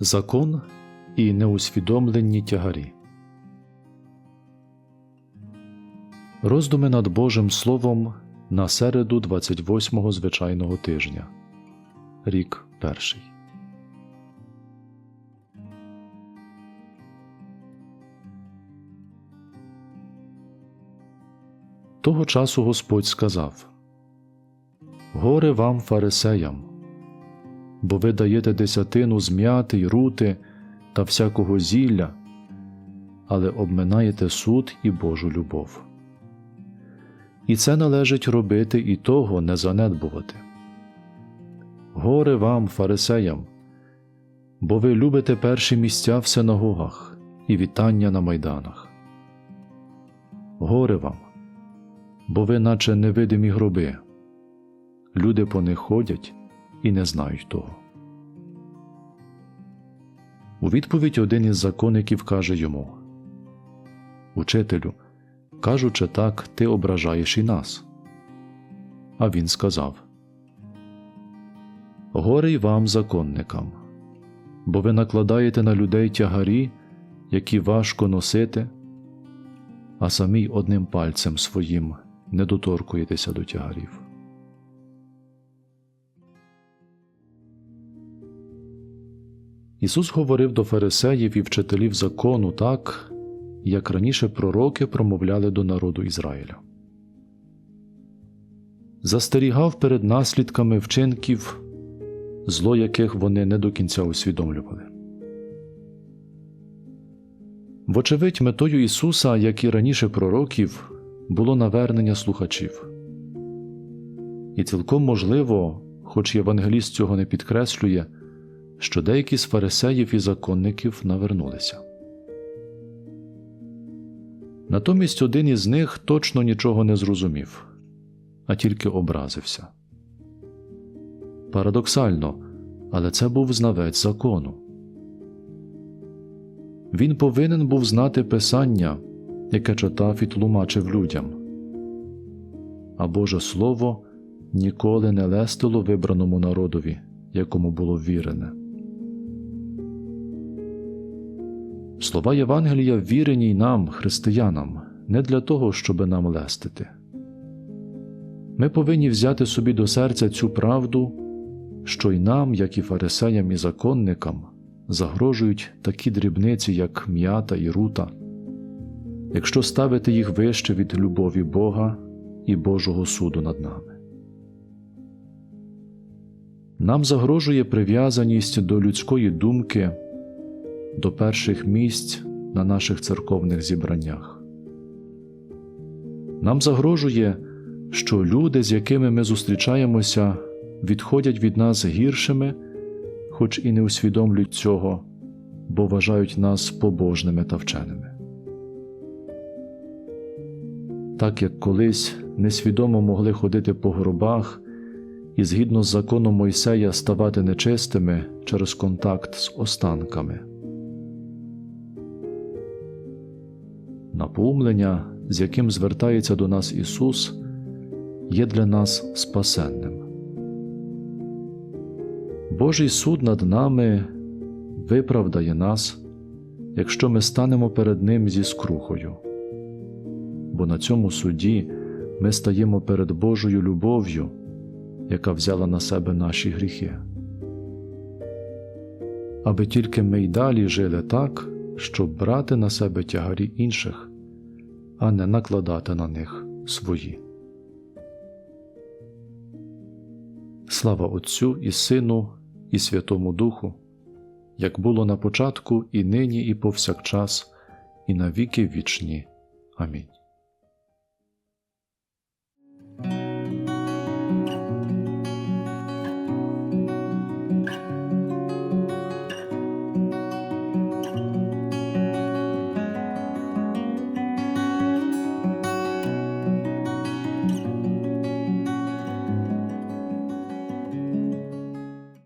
Закон і неусвідомлені тягарі. Роздуми над Божим Словом на середу 28-го звичайного тижня. Рік перший. Того часу Господь сказав Горе вам, фарисеям, бо ви даєте десятину з м'яти й рути та всякого зілля, але обминаєте суд і Божу любов. І це належить робити і того не занедбувати. Горе вам, фарисеям, бо ви любите перші місця в синагогах і вітання на майданах. Горе вам, бо ви, наче невидимі гроби, люди по них ходять і не знають того. У відповідь один із законників каже йому Учителю, кажучи так, ти ображаєш і нас. А він сказав Горе й вам, законникам, бо ви накладаєте на людей тягарі, які важко носити, а самі не пальцем своїм не доторкуєтеся до тягарів. Ісус говорив до фарисеїв і вчителів закону так, як раніше пророки промовляли до народу Ізраїля. Застерігав перед наслідками вчинків, зло яких вони не до кінця усвідомлювали. Вочевидь, метою Ісуса, як і раніше пророків, було навернення слухачів. І цілком можливо, хоч євангеліст цього не підкреслює, що деякі з фарисеїв і законників навернулися. Натомість один із них точно нічого не зрозумів, а тільки образився. Парадоксально, але це був знавець закону. Він повинен був знати Писання, яке читав і тлумачив людям. А Боже Слово ніколи не лестило вибраному народові, якому було вірене. Слова Євангелія вірені й нам, християнам, не для того, щоби нам лестити. Ми повинні взяти собі до серця цю правду, що й нам, як і фарисеям і законникам, загрожують такі дрібниці, як м'ята і рута, якщо ставити їх вище від любові Бога і Божого суду над нами. Нам загрожує прив'язаність до людської думки, до перших місць на наших церковних зібраннях. Нам загрожує, що люди, з якими ми зустрічаємося, відходять від нас гіршими, хоч і не усвідомлюють цього, бо вважають нас побожними та вченими. Так як колись несвідомо могли ходити по гробах і згідно з законом Мойсея ставати нечистими через контакт з останками. Напоумлення, з яким звертається до нас Ісус, є для нас спасенним. Божий суд над нами виправдає нас, якщо ми станемо перед Ним зі скрухою, бо на цьому суді ми стаємо перед Божою любов'ю, яка взяла на себе наші гріхи. Аби тільки ми й далі жили так, щоб брати на себе тягарі інших, а не накладати на них свої. Слава Отцю і Сину, і Святому Духу, як було на початку, і нині, і повсякчас, і на віки вічні. Амінь.